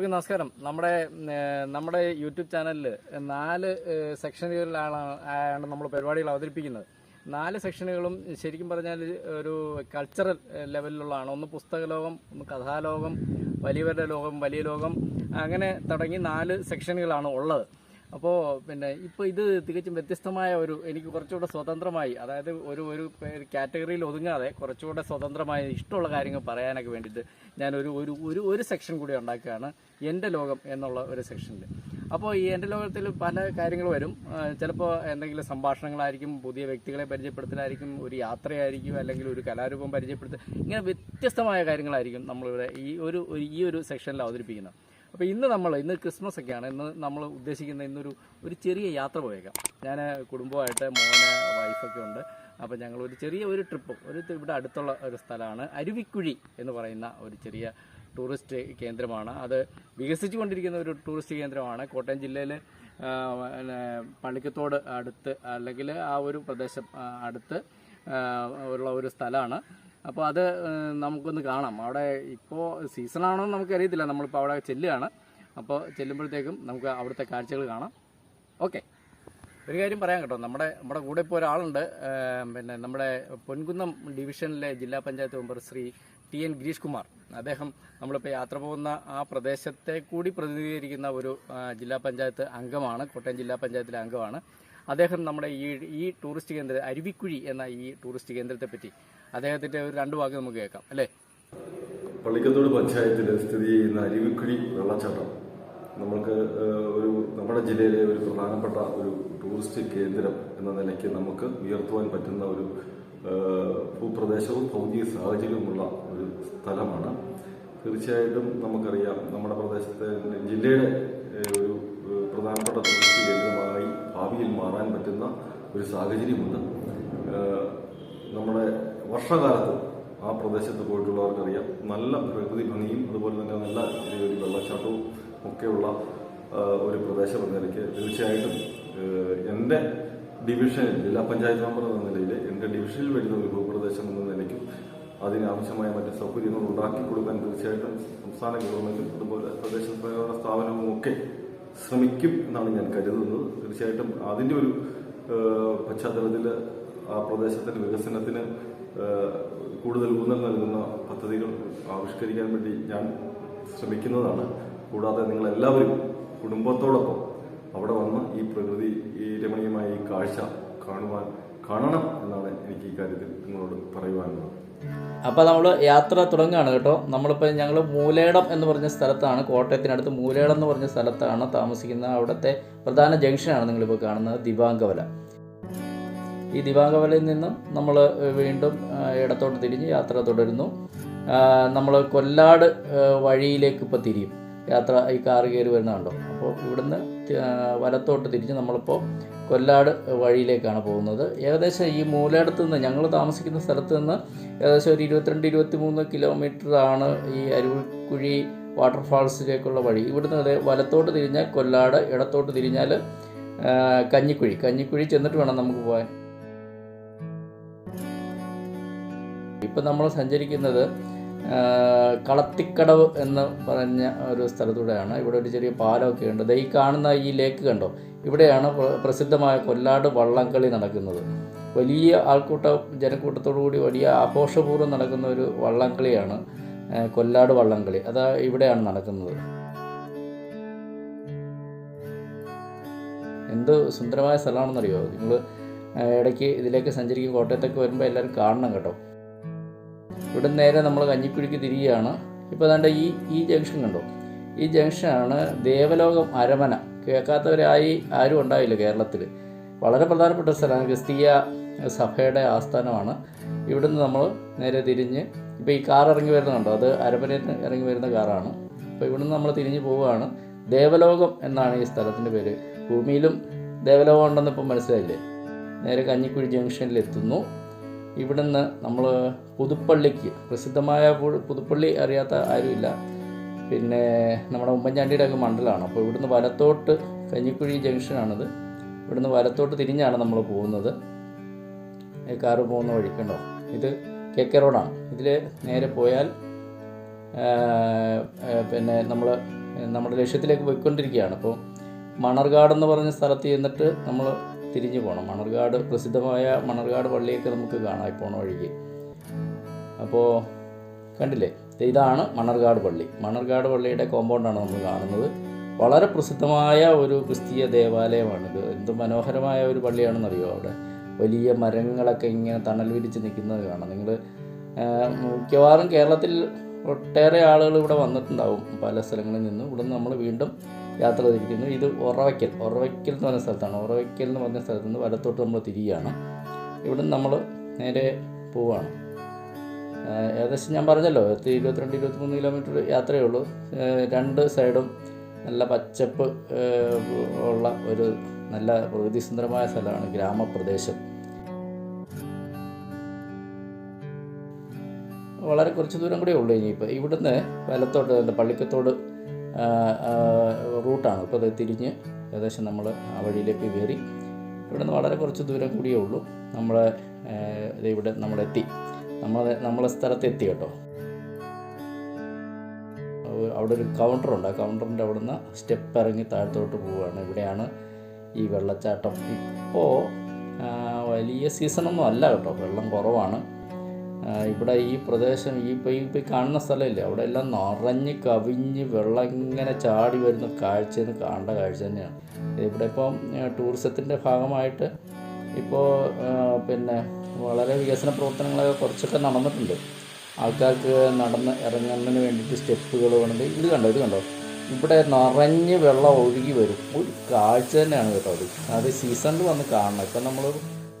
എല്ലാവർക്കും നമസ്കാരം. നമ്മുടെ നമ്മുടെ യൂട്യൂബ് ചാനലിൽ നാല് സെക്ഷനുകളിലാണ് ആണ് നമ്മൾ പരിപാടികൾ അവതരിപ്പിക്കുന്നത്. നാല് സെക്ഷനുകളും ശരിക്കും പറഞ്ഞാൽ ഒരു കൾച്ചറൽ ലെവലിലുള്ളതാണ്. ഒന്ന് പുസ്തക ലോകം ഒന്ന് കഥാലോകം വലിയവരുടെ ലോകം വലിയ ലോകം അങ്ങനെ തുടങ്ങി നാല് സെക്ഷനുകളാണ് ഉള്ളത്. അപ്പോൾ പിന്നെ ഇപ്പോൾ ഇത് തികച്ചും വ്യത്യസ്തമായ ഒരു എനിക്ക് കുറച്ചുകൂടെ സ്വതന്ത്രമായി അതായത് ഒരു ഒരു കാറ്റഗറിയിൽ ഒതുങ്ങാതെ കുറച്ചുകൂടെ സ്വതന്ത്രമായി ഇഷ്ടമുള്ള കാര്യങ്ങൾ പറയാനൊക്കെ വേണ്ടിയിട്ട് ഞാൻ ഒരു ഒരു ഒരു ഒരു സെക്ഷൻ കൂടി ഉണ്ടാക്കുകയാണ് എന്റെ ലോകം എന്നുള്ള ഒരു സെക്ഷനിൽ അപ്പോൾ ഈ എന്റെ ലോകത്തിൽ പല കാര്യങ്ങൾ വരും. ചിലപ്പോൾ എന്തെങ്കിലും സംഭാഷണങ്ങളായിരിക്കും പുതിയ വ്യക്തികളെ പരിചയപ്പെടുത്തലായിരിക്കും ഒരു യാത്രയായിരിക്കും അല്ലെങ്കിൽ ഒരു കലാരൂപം പരിചയപ്പെടുത്തുക ഇങ്ങനെ വ്യത്യസ്തമായ കാര്യങ്ങളായിരിക്കും നമ്മളിവിടെ ഈ ഒരു- ഈ ഒരു സെക്ഷനിൽ അവതരിപ്പിക്കുന്നത്. അപ്പോൾ ഇന്ന് നമ്മൾ ഇന്ന് ക്രിസ്മസ് ഒക്കെയാണ് ഇന്ന് നമ്മൾ ഉദ്ദേശിക്കുന്ന ഇന്നൊരു ഒരു ചെറിയ യാത്ര പോയേക്കാം. ഞാൻ കുടുംബമായിട്ട് മോന് വൈഫൊക്കെ ഉണ്ട്. അപ്പോൾ ഞങ്ങൾ ഒരു ചെറിയ ഒരു ട്രിപ്പ് ഒരു ഇവിടെ അടുത്തുള്ള ഒരു സ്ഥലമാണ് അരുവിക്കുഴി എന്ന് പറയുന്ന ഒരു ചെറിയ ടൂറിസ്റ്റ് കേന്ദ്രമാണ്. അത് വികസിച്ചുകൊണ്ടിരിക്കുന്ന ഒരു ടൂറിസ്റ്റ് കേന്ദ്രമാണ്. കോട്ടയം ജില്ലയിൽ പള്ളിക്കത്തോട് അടുത്ത് അല്ലെങ്കിൽ ആ ഒരു പ്രദേശം അടുത്ത് ഉള്ള ഒരു സ്ഥലമാണ്. അപ്പോൾ അത് നമുക്കൊന്ന് കാണാം. അവിടെ ഇപ്പോൾ സീസണാണോ എന്ന് നമുക്കറിയത്തില്ല. നമ്മളിപ്പോൾ അവിടെ ചെല്ലുകയാണ്. അപ്പോൾ ചെല്ലുമ്പോഴത്തേക്കും നമുക്ക് അവിടുത്തെ കാഴ്ചകൾ കാണാം. ഓക്കെ. ഒരു കാര്യം പറയാം കേട്ടോ. നമ്മുടെ നമ്മുടെ കൂടെ ഇപ്പോൾ ഒരാളുണ്ട്. പിന്നെ നമ്മുടെ പൊൻകുന്നം ഡിവിഷനിലെ ജില്ലാ panchayat member Shri T N Girish Kumar. അദ്ദേഹം നമ്മളിപ്പോൾ യാത്ര പോകുന്ന ആ പ്രദേശത്തെ കൂടി പ്രതിനിധീകരിക്കുന്ന ഒരു ജില്ലാ പഞ്ചായത്ത് അംഗമാണ്. കോട്ടയം ജില്ലാ പഞ്ചായത്തിലെ അംഗമാണ്. അദ്ദേഹം നമ്മുടെ ഈ ഈ ടൂറിസ്റ്റ് കേന്ദ്ര അരുവിക്കുഴി എന്ന ഈ ടൂറിസ്റ്റ് കേന്ദ്രത്തെ പറ്റി അദ്ദേഹത്തിന്റെ ഒരു രണ്ട് വാക്ക് നമുക്ക് കേൾക്കാം അല്ലേ? പള്ളിക്കത്തോട് പഞ്ചായത്തിൽ സ്ഥിതി ചെയ്യുന്ന അരുവിക്കുഴി വെള്ളച്ചാട്ടം. ഏഹ്, ഒരു നമ്മുടെ ജില്ലയിലെ ഒരു പ്രധാനപ്പെട്ട ഒരു ടൂറിസ്റ്റ് കേന്ദ്രം എന്ന നിലയ്ക്ക് നമുക്ക് ഉയർത്തുവാൻ പറ്റുന്ന ഒരു ഭൂപ്രദേശവും ഭൗതിക സാഹചര്യവുമുള്ള ഒരു സ്ഥലമാണ്. തീർച്ചയായിട്ടും നമുക്കറിയാം നമ്മുടെ പ്രദേശത്തെ ജില്ലയുടെ ഏഹ്, ഒരു ഏഹ്, പ്രധാനപ്പെട്ട ടൂറിസ്റ്റ് കേന്ദ്രമായി ഭാവിയിൽ മാറാൻ പറ്റുന്ന ഒരു സാഹചര്യമുണ്ട്. നമ്മുടെ വർഷകാലത്ത് ആ പ്രദേശത്ത് പോയിട്ടുള്ളവർക്കറിയാം നല്ല പ്രകൃതി ഭംഗിയും അതുപോലെ തന്നെ നല്ല ഒരു വെള്ളച്ചാട്ടവും ഒക്കെയുള്ള ഒരു പ്രദേശം എന്ന നിലയ്ക്ക് തീർച്ചയായിട്ടും എന്റെ ഡിവിഷനിൽ ജില്ലാ പഞ്ചായത്ത് മെമ്പർ എന്ന നിലയിൽ എന്റെ ഡിവിഷനിൽ വരുന്ന ഒരു ഭൂപ്രദേശം എന്ന നിലയ്ക്കും അതിനാവശ്യമായ മറ്റ് സൗകര്യങ്ങൾ ഉണ്ടാക്കി കൊടുക്കാൻ തീർച്ചയായിട്ടും സംസ്ഥാന ഗവൺമെന്റും അതുപോലെ പ്രദേശ സ്ഥാപനവും ഒക്കെ ശ്രമിക്കും എന്നാണ് ഞാൻ കരുതുന്നത്. തീർച്ചയായിട്ടും അതിന്റെ ഒരു പശ്ചാത്തലത്തിൽ ആ പ്രദേശത്തിന്റെ വികസനത്തിന് കൂടുതൽ ഊന്നൽ നൽകുന്ന പദ്ധതികൾ ആവിഷ്കരിക്കാൻ വേണ്ടി ഞാൻ ശ്രമിക്കുന്നതാണ്. കൂടാതെ നിങ്ങൾ എല്ലാവരും കുടുംബത്തോടൊപ്പം അവിടെ വന്ന് ഈ പ്രകൃതി ഈ രമണീയമായ ഈ കാഴ്ച കാണുവാൻ കാണണം എന്നാണ് എനിക്ക് ഈ കാര്യത്തിൽ നിങ്ങളോട് പറയുവാനുള്ളത്. അപ്പോൾ നമ്മൾ യാത്ര തുടങ്ങുകയാണ് കേട്ടോ. നമ്മളിപ്പോൾ ഞങ്ങൾ മൂലേടം എന്ന് പറഞ്ഞ സ്ഥലത്താണ് കോട്ടയത്തിനടുത്ത് മൂലേടം എന്ന് പറഞ്ഞ സ്ഥലത്താണ് താമസിക്കുന്ന അവിടുത്തെ പ്രധാന ജംഗ്ഷനാണ് നിങ്ങളിപ്പോൾ കാണുന്നത് ദിവാങ്കവല ഈ ദിവാങ്കവലയിൽ നിന്നും നമ്മൾ വീണ്ടും ഇടത്തോട്ട് തിരിഞ്ഞ് യാത്ര തുടരുന്നു. നമ്മൾ കൊല്ലാട് വഴിയിലേക്ക് ഇപ്പോൾ തിരിയും. യാത്ര ഈ കാറ് കയറി വരുന്നതുണ്ടോ അപ്പോൾ ഇവിടുന്ന് വലത്തോട്ട് തിരിഞ്ഞ് നമ്മളിപ്പോൾ കൊല്ലാട് വഴിയിലേക്കാണ് പോകുന്നത്. ഏകദേശം ഈ മൂലയിടത്ത് നിന്ന് ഞങ്ങൾ താമസിക്കുന്ന സ്ഥലത്ത് നിന്ന് ഏകദേശം ഒരു ഇരുപത്തിരണ്ട് ഇരുപത്തി മൂന്ന് കിലോമീറ്റർ ആണ് ഈ അരുവിക്കുഴി വാട്ടർഫാൾസിലേക്കുള്ള വഴി. ഇവിടുന്ന് വലത്തോട്ട് തിരിഞ്ഞാൽ കൊല്ലാട് ഇടത്തോട്ട് തിരിഞ്ഞാൽ കഞ്ഞിക്കുഴി. കഞ്ഞിക്കുഴി ചെന്നിട്ട് വേണം നമുക്ക് പോകാൻ ഇപ്പം നമ്മൾ സഞ്ചരിക്കുന്നത് കളത്തിക്കടവ് എന്ന് പറഞ്ഞ ഒരു സ്ഥലത്തൂടെയാണ് ഇവിടെ ഒരു ചെറിയ പാലമൊക്കെ ഉണ്ട്. ദൈ കാണുന്ന ഈ ലേക്ക് കണ്ടോ? ഇവിടെയാണ് പ്രസിദ്ധമായ കൊല്ലാട് വള്ളംകളി നടക്കുന്നത്. വലിയ ആൾക്കൂട്ട ജനക്കൂട്ടത്തോടു കൂടി വലിയ ആഘോഷപൂർവം നടക്കുന്ന ഒരു വള്ളംകളിയാണ് കൊല്ലാട് വള്ളംകളി. അത് ഇവിടെയാണ് നടക്കുന്നത്. എന്ത് സുന്ദരമായ സ്ഥലമാണെന്നറിയോ? നിങ്ങൾ ഇടയ്ക്ക് ഇതിലേക്ക് സഞ്ചരിക്കും കോട്ടയത്തൊക്കെ വരുമ്പോൾ എല്ലാവരും കാണണം കേട്ടോ. ഇവിടെ നേരെ നമ്മൾ കഞ്ഞിക്കുഴിക്ക് തിരികുകയാണ് ഇപ്പോൾ ദാണ്ട ഈ ഈ ജംഗ്ഷൻ കണ്ടോ? ഈ ജംഗ്ഷനാണ് ദേവലോകം അരമന. കേൾക്കാത്തവരായി ആരും ഉണ്ടായില്ല കേരളത്തിൽ വളരെ പ്രധാനപ്പെട്ട സ്ഥലമാണ്. ക്രിസ്തീയ സഭയുടെ ആസ്ഥാനമാണ്. ഇവിടുന്ന് നമ്മൾ നേരെ തിരിഞ്ഞ് ഇപ്പോൾ ഈ കാർ ഇറങ്ങി വരുന്നുണ്ടോ അത് അരമനയിൽ നിന്ന് ഇറങ്ങി വരുന്ന കാറാണ് അപ്പോൾ ഇവിടുന്ന് നമ്മൾ തിരിഞ്ഞ് പോവുകയാണ്. ദേവലോകം എന്നാണ് ഈ സ്ഥലത്തിന്റെ പേര്. ഭൂമിയിലും ദേവലോകം ഉണ്ടെന്ന് ഇപ്പം മനസ്സിലായില്ലേ? നേരെ കഞ്ഞിക്കുഴി ജംഗ്ഷനിൽ എത്തുന്നു. ഇവിടുന്ന് നമ്മൾ പുതുപ്പള്ളിക്ക് പ്രസിദ്ധമായ പുതുപ്പള്ളി അറിയാത്ത ആരുമില്ല. പിന്നെ നമ്മുടെ ഉമ്മൻചാണ്ടിയുടെ ഒക്കെ മണ്ഡലമാണ്. അപ്പോൾ ഇവിടുന്ന് വലത്തോട്ട് കഞ്ഞിക്കുഴി ജംഗ്ഷനാണിത്. ഇവിടുന്ന് വലത്തോട്ട് തിരിഞ്ഞാണ് നമ്മൾ പോകുന്നത്. കാറ് പോകുന്ന വഴിക്കുണ്ടോ കണ്ടോ? ഇത് കെ കെ റോഡാണ്. ഇതിൽ നേരെ പോയാൽ പിന്നെ നമ്മൾ നമ്മുടെ ലക്ഷ്യത്തിലേക്ക് പോയിക്കൊണ്ടിരിക്കുകയാണ്. അപ്പോൾ മണർകാട് എന്ന് പറഞ്ഞ സ്ഥലത്ത് ചെന്നിട്ട് നമ്മൾ തിരിഞ്ഞു പോകണം മണർകാട് പ്രസിദ്ധമായ മണർകാട് പള്ളിയൊക്കെ നമുക്ക് കാണാം ഈ പോണ വഴിക്ക്. അപ്പോൾ കണ്ടില്ലേ? ഇതാണ് മണർകാട് പള്ളി. മണർകാട് പള്ളിയുടെ കോമ്പൗണ്ടാണ് നമ്മൾ കാണുന്നത്. വളരെ പ്രസിദ്ധമായ ഒരു ക്രിസ്തീയ ദേവാലയമാണിത്. എന്ത് മനോഹരമായ ഒരു പള്ളിയാണെന്നറിയോ അവിടെ? വലിയ മരങ്ങളൊക്കെ ഇങ്ങനെ തണൽ വിരിച്ച് നിൽക്കുന്നത് കാണാം. നിങ്ങൾ മിക്കവാറും കേരളത്തിൽ ഒട്ടേറെ ആളുകൾ ഇവിടെ വന്നിട്ടുണ്ടാവും പല സ്ഥലങ്ങളിൽ നിന്നും. ഇവിടെ നമ്മൾ വീണ്ടും യാത്ര തിരിക്കുന്നു. ഇത് ഉറവയ്ക്കൽ. ഉറവയ്ക്കൽ എന്ന് പറഞ്ഞ സ്ഥലത്താണ്. ഉറവയ്ക്കൽ എന്ന് പറഞ്ഞ സ്ഥലത്ത് നിന്ന് വലത്തോട്ട് നമ്മൾ തിരിയുകയാണ്. ഇവിടെ നമ്മൾ നേരെ പോവുകയാണ്. ഏകദേശം ഞാൻ പറഞ്ഞല്ലോ എത്തി ഇരുപത്തിരണ്ട് ഇരുപത്തിമൂന്ന് കിലോമീറ്റർ യാത്രയേ ഉള്ളൂ. രണ്ട് സൈഡും നല്ല പച്ചപ്പ് ഉള്ള ഒരു നല്ല പ്രകൃതി സുന്ദരമായ സ്ഥലമാണ് ഗ്രാമപ്രദേശം. വളരെ കുറച്ച് ദൂരം കൂടെ ഉള്ളൂ ഇനിയിപ്പോൾ. ഇവിടുന്ന് വലത്തോട്ട് പള്ളിക്കത്തോട് റൂട്ടാണ്. ഇപ്പോൾ അത് തിരിഞ്ഞ് ഏകദേശം നമ്മൾ ആ വഴിയിലേക്ക് കയറി. ഇവിടെ നിന്ന് വളരെ കുറച്ച് ദൂരം കൂടിയേ ഉള്ളൂ. നമ്മൾ ഇവിടെ നമ്മളെത്തി. നമ്മൾ നമ്മളെ സ്ഥലത്തെത്തി കേട്ടോ. അവിടെ ഒരു കൗണ്ടറുണ്ട് ആ കൗണ്ടറിന്റെ അവിടെ നിന്ന് സ്റ്റെപ്പ് ഇറങ്ങി താഴത്തോട്ട് പോവുകയാണ്. ഇവിടെയാണ് ഈ വെള്ളച്ചാട്ടം. ഇപ്പോൾ വലിയ സീസണൊന്നും അല്ല കേട്ടോ. വെള്ളം കുറവാണ്. ഇവിടെ ഈ പ്രദേശം ഈ ഇപ്പോൾ ഈ ഇപ്പോൾ കാണുന്ന സ്ഥലമില്ലേ? അവിടെ എല്ലാം നിറഞ്ഞ് കവിഞ്ഞ് വെള്ളം ഇങ്ങനെ ചാടി വരുന്ന കാഴ്ചയെന്ന് കാണേണ്ട കാഴ്ച തന്നെയാണ്. ഇവിടെ ഇപ്പം ടൂറിസത്തിന്റെ ഭാഗമായിട്ട് ഇപ്പോൾ പിന്നെ വളരെ വികസന പ്രവർത്തനങ്ങളൊക്കെ കുറച്ചൊക്കെ നടന്നിട്ടുണ്ട്. ആൾക്കാർക്ക് നടന്ന് ഇറങ്ങുന്നതിന് വേണ്ടിയിട്ട് സ്റ്റെപ്പുകൾ വേണമെങ്കിൽ ഇത് കണ്ടോ? ഇത് കണ്ടോ? ഇവിടെ നിറഞ്ഞ് വെള്ളം ഒഴുകി വരും. ഒരു കാഴ്ച തന്നെയാണ് കേട്ടോ അത്. അത് സീസണിൽ വന്ന് കാണണം. ഇപ്പം നമ്മൾ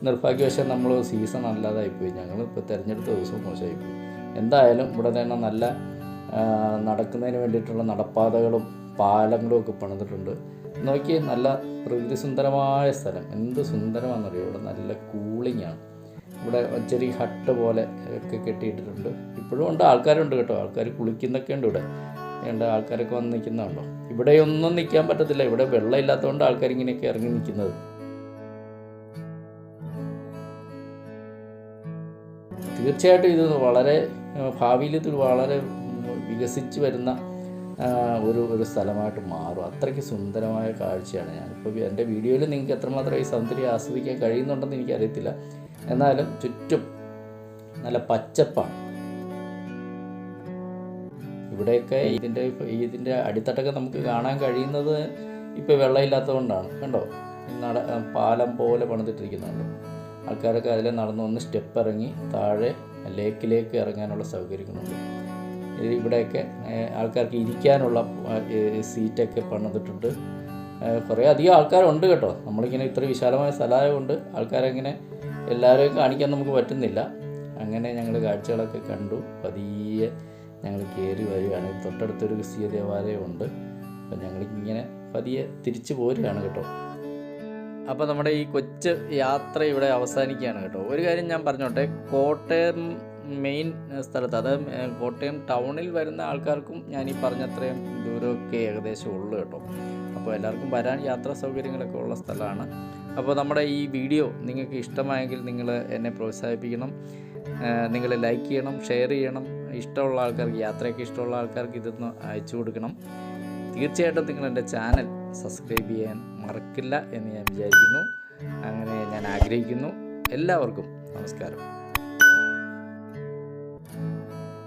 നിർഭാഗ്യവശാൽ നമ്മൾ സീസൺ അല്ലാതായിപ്പോയി. ഞങ്ങൾ ഇപ്പോൾ തിരഞ്ഞെടുത്ത ദിവസം മോശമായിപ്പോയി. എന്തായാലും ഇവിടെ തന്നെ നല്ല നടക്കുന്നതിന് വേണ്ടിയിട്ടുള്ള നടപ്പാതകളും പാലങ്ങളും ഒക്കെ പണിതിട്ടുണ്ട്. നോക്കി നല്ല പ്രകൃതി സുന്ദരമായ സ്ഥലം. എന്ത് സുന്ദരമാണെന്നറിയോ? ഇവിടെ നല്ല കൂളിംഗ് ആണ്. ഇവിടെ ചെറിയ ഹട്ട് പോലെ ഒക്കെ കെട്ടിയിട്ടിട്ടുണ്ട്. ഇപ്പോഴും ഉണ്ട് ആൾക്കാരുണ്ട് കേട്ടോ. ആൾക്കാർ കുളിക്കുന്നൊക്കെ ഉണ്ട് ഇവിടെ. ഉണ്ട് ആൾക്കാരൊക്കെ വന്ന് നിൽക്കുന്നുണ്ടോ ഇവിടെയൊന്നും നിൽക്കാൻ പറ്റത്തില്ല. ഇവിടെ വെള്ളം ഇല്ലാത്തതുകൊണ്ട് ആൾക്കാർ ഇങ്ങനെയൊക്കെ ഇറങ്ങി നിൽക്കുന്നത്. തീർച്ചയായിട്ടും ഇത് വളരെ ഭാവിയിൽ ഇത് വളരെ വികസിച്ച് വരുന്ന ഒരു ഒരു സ്ഥലമായിട്ട് മാറും. അത്രയ്ക്ക് സുന്ദരമായ കാഴ്ചയാണ് ഞാനിപ്പോൾ എന്റെ വീഡിയോയിൽ നിങ്ങൾക്ക് എത്രമാത്രം ഈ സൗന്ദര്യം ആസ്വദിക്കാൻ കഴിയുന്നുണ്ടെന്ന് എനിക്കറിയത്തില്ല. എന്നാലും ചുറ്റും നല്ല പച്ചപ്പാണ്. ഇവിടെയൊക്കെ ഇതിന്റെ ഇതിന്റെ അടിത്തട്ടൊക്കെ നമുക്ക് കാണാൻ കഴിയുന്നത് ഇപ്പോൾ വെള്ളമില്ലാത്തതുകൊണ്ടാണ്. കണ്ടോ? നട പാലം പോലെ പണിതിട്ടിരിക്കുന്നുണ്ട്. ആൾക്കാരൊക്കെ അതിൽ നടന്നു വന്ന് സ്റ്റെപ്പ് ഇറങ്ങി താഴെ ലേക്കിലേക്ക് ഇറങ്ങാനുള്ള സൗകര്യങ്ങളുണ്ട്. ഇവിടെയൊക്കെ ആൾക്കാർക്ക് ഇരിക്കാനുള്ള സീറ്റൊക്കെ പണിതിട്ടുണ്ട്. കുറേ അധികം ആൾക്കാരുണ്ട് കേട്ടോ. നമ്മളിങ്ങനെ ഇത്ര വിശാലമായ സ്ഥലമായതുകൊണ്ട് ആൾക്കാരെങ്ങനെ എല്ലാവരെയും കാണിക്കാൻ നമുക്ക് പറ്റുന്നില്ല. അങ്ങനെ ഞങ്ങൾ കാഴ്ചകളൊക്കെ കണ്ടു. പതിയെ ഞങ്ങൾ കയറി വരികയാണ്. തൊട്ടടുത്തൊരു ക്രിസ്തീയ ദേവാലയമുണ്ട്. അപ്പം ഞങ്ങളിങ്ങനെ പതിയെ തിരിച്ചു പോരുകയാണ് കേട്ടോ. അപ്പോൾ നമ്മുടെ ഈ കൊച്ചു യാത്ര ഇവിടെ അവസാനിക്കുകയാണ് കേട്ടോ. ഒരു കാര്യം ഞാൻ പറഞ്ഞോട്ടെ കോട്ടയം മെയിൻ സ്ഥലത്ത് അതായത് കോട്ടയം ടൗണിൽ വരുന്ന ആൾക്കാർക്കും ഞാൻ ഈ പറഞ്ഞത്രയും ദൂരമൊക്കെ ഏകദേശം ഉള്ളു കേട്ടോ. അപ്പോൾ എല്ലാവർക്കും വരാൻ യാത്രാ സൗകര്യങ്ങളൊക്കെ ഉള്ള സ്ഥലമാണ്. അപ്പോൾ നമ്മുടെ ഈ വീഡിയോ നിങ്ങൾക്ക് ഇഷ്ടമായെങ്കിൽ നിങ്ങൾ എന്നെ പ്രോത്സാഹിപ്പിക്കണം. നിങ്ങൾ ലൈക്ക് ചെയ്യണം ഷെയർ ചെയ്യണം. ഇഷ്ടമുള്ള ആൾക്കാർക്ക് യാത്രയൊക്കെ ഇഷ്ടമുള്ള ആൾക്കാർക്ക് ഇതൊന്ന് അയച്ചു കൊടുക്കണം. തീർച്ചയായിട്ടും നിങ്ങൾ എന്റെ ചാനൽ സബ്സ്ക്രൈബ് ചെയ്യാൻ മറക്കില്ല എന്ന് ഞാൻ വിചാരിക്കുന്നു. അങ്ങനെ ഞാൻ ആഗ്രഹിക്കുന്നു. എല്ലാവർക്കും നമസ്കാരം.